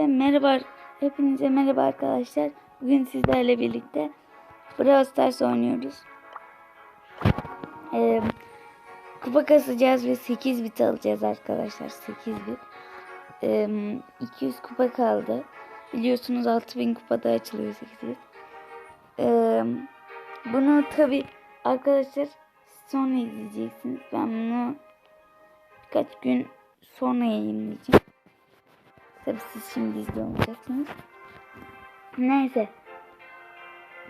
Hepinize merhaba. Hepinize merhaba arkadaşlar. Bugün sizlerle birlikte Brawl Stars oynuyoruz. Ee, kupa kasacağız ve 8 bit alacağız arkadaşlar. 8 bit. Ee, 200 kupa kaldı. Biliyorsunuz 6000 kupada açılıyor 8 bit. Ee, bunu tabi arkadaşlar sonra izleyeceksiniz. Ben bunu birkaç gün sonra yayınlayacağım. Tabii siz şimdi izleyeceksiniz. Neyse.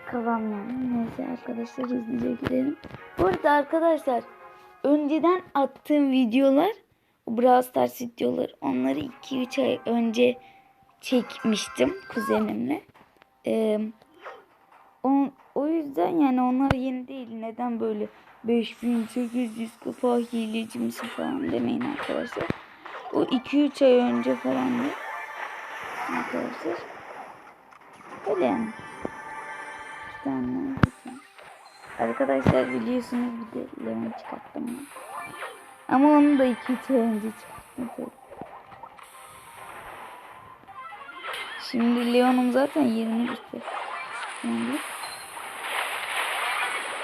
Kavam yani. Neyse arkadaşlar hızlıca gidelim. Bu arada arkadaşlar önceden attığım videolar Brawl Stars videoları onları 2-3 ay önce çekmiştim kuzenimle. Ee, o, o yüzden yani onlar yeni değil. Neden böyle 5800 kupa hileci misin falan demeyin arkadaşlar. O 2-3 ay önce falan da arkadaşlar. Öyle yani. İki tane. Arkadaşlar biliyorsunuz bir de Leon çıkarttım. Ama onu da 2-3 ay önce çıkarttım tabii. Şimdi Leon'um zaten 20 gitti. Şimdi.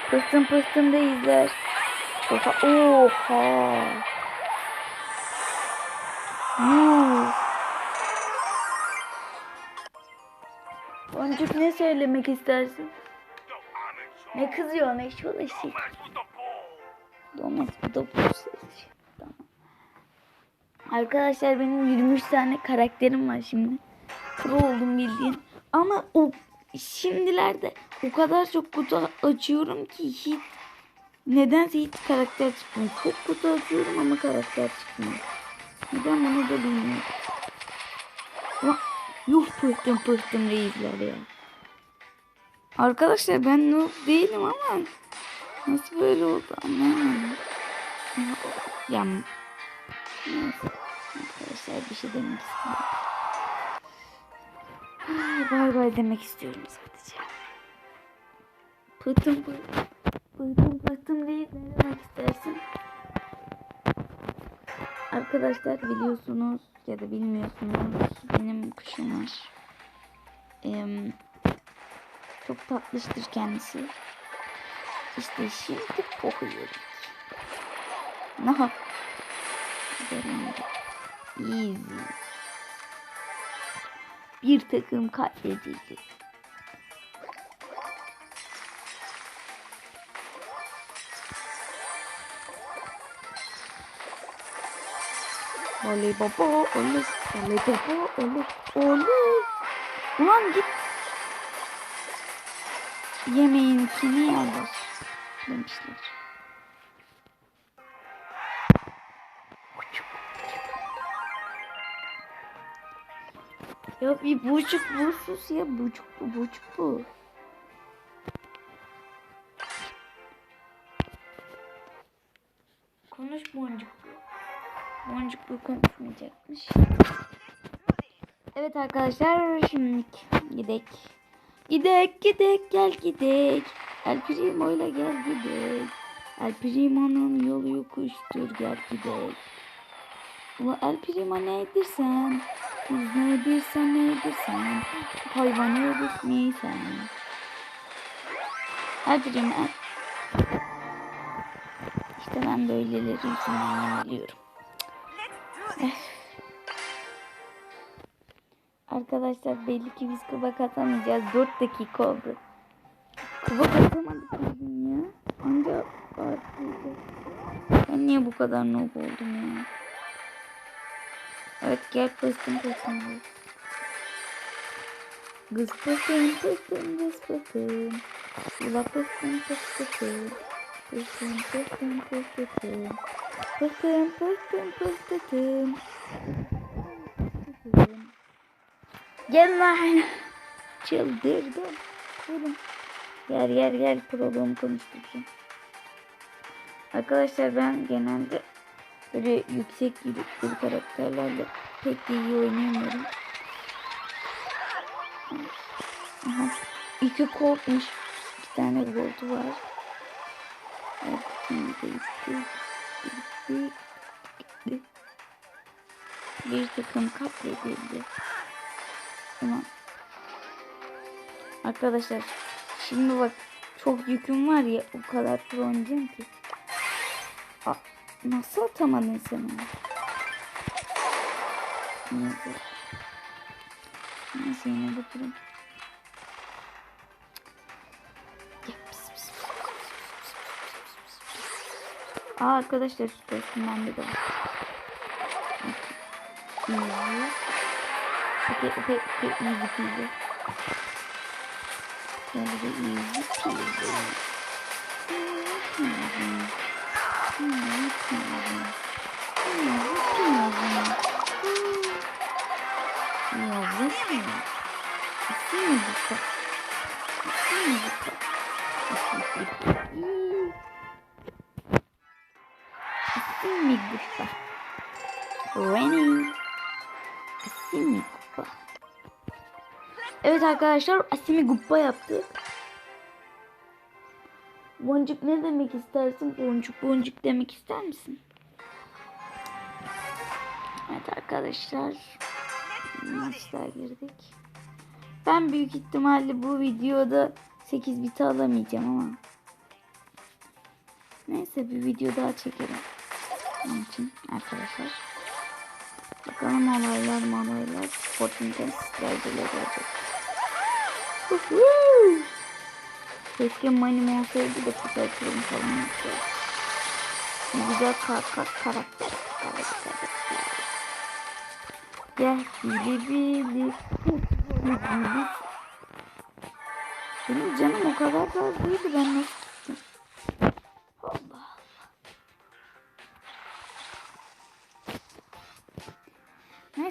Pıstım pıstım da izler. Oha. Oha. Yuh. Söylemek istersin? Ne kızıyor ne şöyle şey. Domates bu da bu. Tamam. Arkadaşlar benim 23 tane karakterim var şimdi. Pro oldum bildiğin. Ama o şimdilerde o kadar çok kutu açıyorum ki hiç nedense hiç karakter çıkmıyor. Çok kutu açıyorum ama karakter çıkmıyor. Neden bunu da bilmiyorum. Yuh pıhtım pıhtım reisler ya. Arkadaşlar ben noob değilim ama nasıl böyle oldu anlamadım. Ya arkadaşlar bir şey demek istiyorum. Ay, Bay bay demek istiyorum sadece. Pıhtım pıhtım pıhtım pıhtım reis ne demek istersin? Arkadaşlar biliyorsunuz ya da bilmiyorsunuz benim kuşum var. Ee, çok tatlıştır kendisi. İşte şimdi kokuyorum. Naha. Easy. Bir takım katledildi. Oley baba oley. Oley baba oley. Oley. Ulan git. Yemeğin kini yerler. Demişler. Ya bir buçuk bu sus ya buçuk bu buçuk bu. Konuş boncuk. Boncuklu konuşmayacakmış. Evet arkadaşlar şimdi gidek. Gidek gidek gel gidek. El Primo ile gel gidek. El Primo'nun yolu yokuştur gel gidek. Ula El Primo neydir sen? Biz neydir sen neydir sen? Hayvanı öldürtmeyi sen. El Primo el. İşte ben böyleleri yüzünden yeniliyorum. Arkadaşlar belli ki biz kuba katamayacağız. 4 dakika oldu. Kuba katamadık bugün ya. Anca. Ben niye bu kadar noob oldum ya? Evet gel pıstım pıstım. Kız pıstım pıstım kız pıstım. Ula pıstım pıstım. Pıstım pıstım pıstım. Pıstım pıstım pıstım. Gel lan. Çıldırdım. Oğlum. Gel gel gel programı konuşturacağım. Arkadaşlar ben genelde böyle yüksek yüklü karakterlerle pek iyi oynayamıyorum. Aha. İki korkmuş. İki tane goldu var. Bir takım katledildi. Tamam. Arkadaşlar şimdi bak çok yüküm var ya o kadar tur ki. Aa, nasıl atamadın sen onu? Neyse. Neyse yine götüreyim. Aa arkadaşlar süper bende de var. İyi. Epey epey epey easy peasy. Yani de easy peasy. Yazık mı? İsim mi bu? İsim mi bu? Assim me gusta. Running. Assim me Evet arkadaşlar Asimi Gupa yaptık. Boncuk ne demek istersin? Boncuk boncuk demek ister misin? Evet arkadaşlar. Maçlar girdik. Ben büyük ihtimalle bu videoda 8 biti alamayacağım ama. Neyse bir video daha çekelim. Onun için arkadaşlar. Bakalım olaylar malaylar. Sporting'den sizlerle gelecek. Woohoo! Keşke manim olsaydı da kutu açılım falan. Güzel kar kar karakter. karakter. Gel bili bili. Bili. Benim canım o kadar da değildi ben nasıl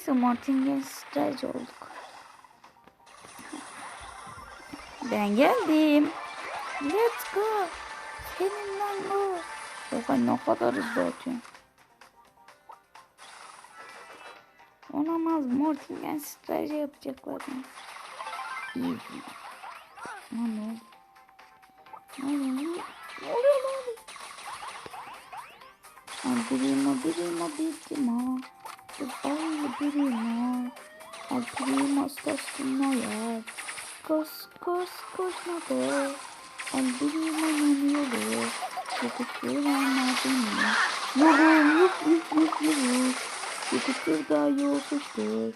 Neyse Martin Strange olduk. Ben geldim. Let's go. Senin lan bu. Yok ne kadar hızlı atıyor. Olamaz. Mortingen strateji yapacaklar. İyi. Lan ne oldu? Ne oluyor? Ne oluyor lan? Durma durma durma. Ay prima. Al prima sta stimolando. Cos, cos, cos, no go. Al prima non io go. Yakışıyor ama beni. Vurum, yuk, yuk, yuk, yuk. Yakışıyor da yolsuzdur.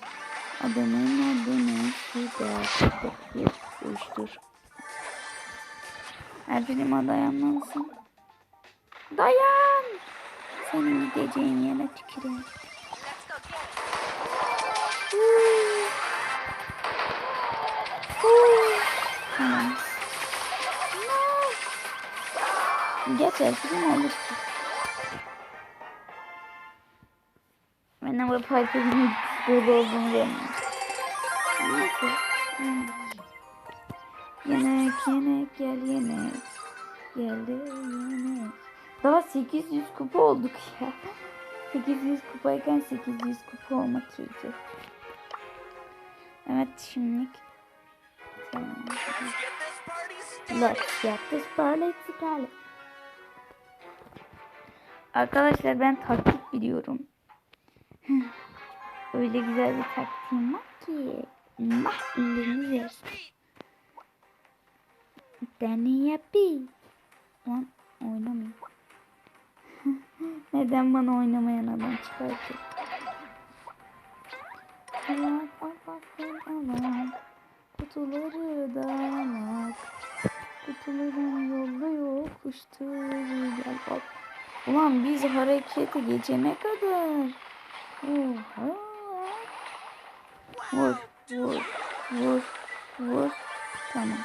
Adamın adını şurada. Bakıyor, uyuştur. Her prima dayanmalısın. Dayan! Senin gideceğin yere tüküreyim. Geç el film alırsın. Ben ama Piper'ın böyle olduğunu bilmiyorum. Neyse. Yemek yemek gel yemek. Geldi yemek. Daha 800 kupa olduk ya. 800 kupayken 800 kupa olmak iyice. Evet şimdilik. Let's get this party started. Arkadaşlar ben taktik biliyorum. Öyle güzel bir taktiğim var ki. Mahalleniz yersin. Ben yapayım. Lan oynamayayım. Neden bana oynamayan adam çıkarttı? Aman aman. Kutuları dağılmak. Kutuların yolda yokuştur. Gel bak. Ulan biz harekete geçene kadar. Oha. Vur, vur, vur, vur. Tamam.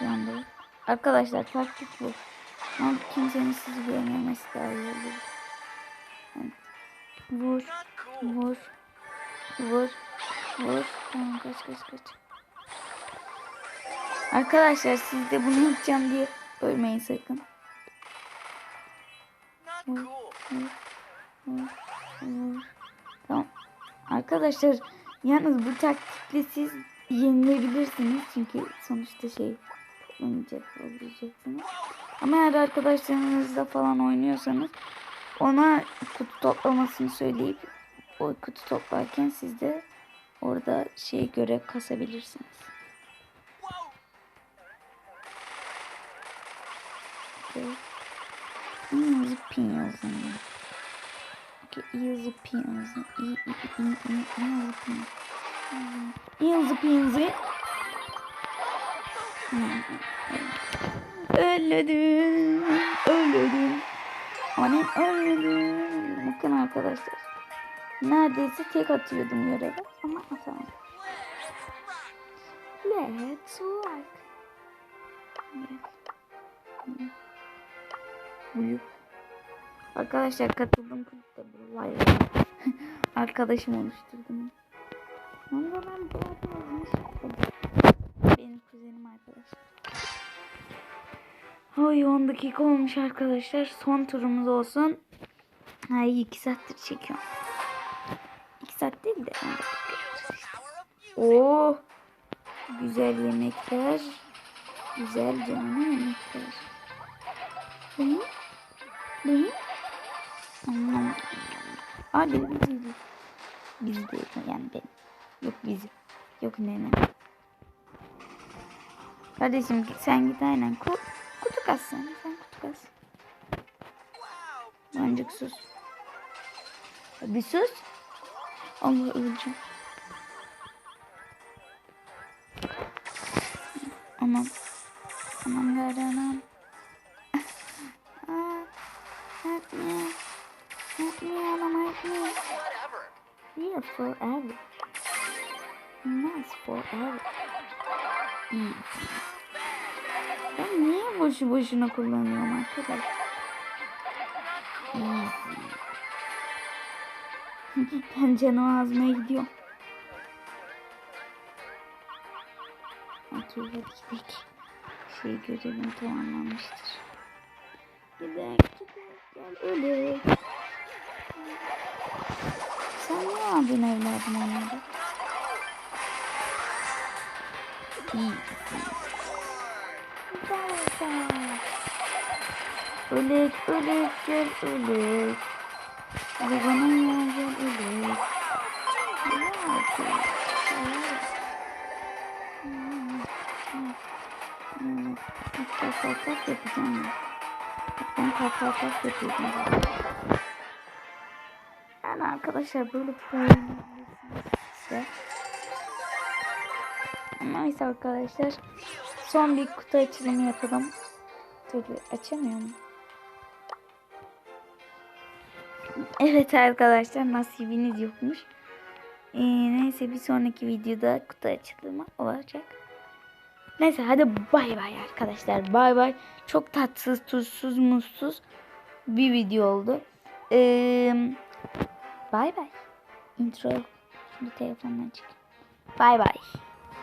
Yandı. Arkadaşlar taktik bu. Ama kimsenin sizi görmemesi daha iyi olur. Vur, vur, vur, Tamam kaç kaç kaç. Arkadaşlar siz de bunu yapacağım diye ölmeyin sakın. Tamam. Arkadaşlar yalnız bu taktikle siz yenilebilirsiniz. Çünkü sonuçta şey oynayacak olacaksınız. Ama eğer arkadaşlarınızla falan oynuyorsanız ona kutu toplamasını söyleyip o kutu toplarken siz de Orada şey görev kasabilirsiniz. Okay. Easy peasy. Okay, easy peasy. E- e- e- e- Easy peasy. Easy peasy. Öldüm. Öldüm. Annem öldüm. Bakın arkadaşlar. Neredeyse tek atıyordum göreve ama atamadım. Let's work. Uyup. Arkadaşlar katıldım kulüpte vallahi. Arkadaşım oluşturdum. Ama ben bu arada yazmış. Benim kuzenim arkadaşlar. Ay 10 dakika olmuş arkadaşlar. Son turumuz olsun. Ay 2 saattir çekiyorum. 2 saat değil de 10 dakika. Oo. Güzel yemekler. Güzel canlı yemekler. Değil mi? Değil mi? Anlam. Hadi bizi. Bizi değil yani ben. Yok bizi. Yok nenem. Kardeşim sen git aynen. Ku kutu kas sen. Sen kutu kas. Boncuk sus. Bir sus. Allah öleceğim. Anam. Anam gari anam. Help me. Help me anam help me. We are forever. Nice forever. İyi. Ben niye boşu boşuna kullanıyorum arkadaş? Easy. ben canım ağzına gidiyorum. Okey hadi gidelim. Şey görevim tamamlanmıştır. Gidelim gel öyle. Sen ne aldın evladım onları? İyi. Ölek, ölek, gel ölek. Hadi bana ya gel ölek. Ne yapayım? Hmm, Tak tak tak yapacağım ya. Ben tak tak yapıyordum zaten. Yani arkadaşlar böyle oynayabilirsiniz size. Neyse arkadaşlar. Son bir kutu açılımı yapalım. Dur açamıyorum. Evet arkadaşlar nasibiniz yokmuş. Ee, neyse bir sonraki videoda kutu açılımı olacak. Neyse hadi bay bay arkadaşlar. Bay bay. Çok tatsız, tuzsuz, mutsuz bir video oldu. Ee, bay bay. Intro. Şimdi telefondan çık. Bay bay.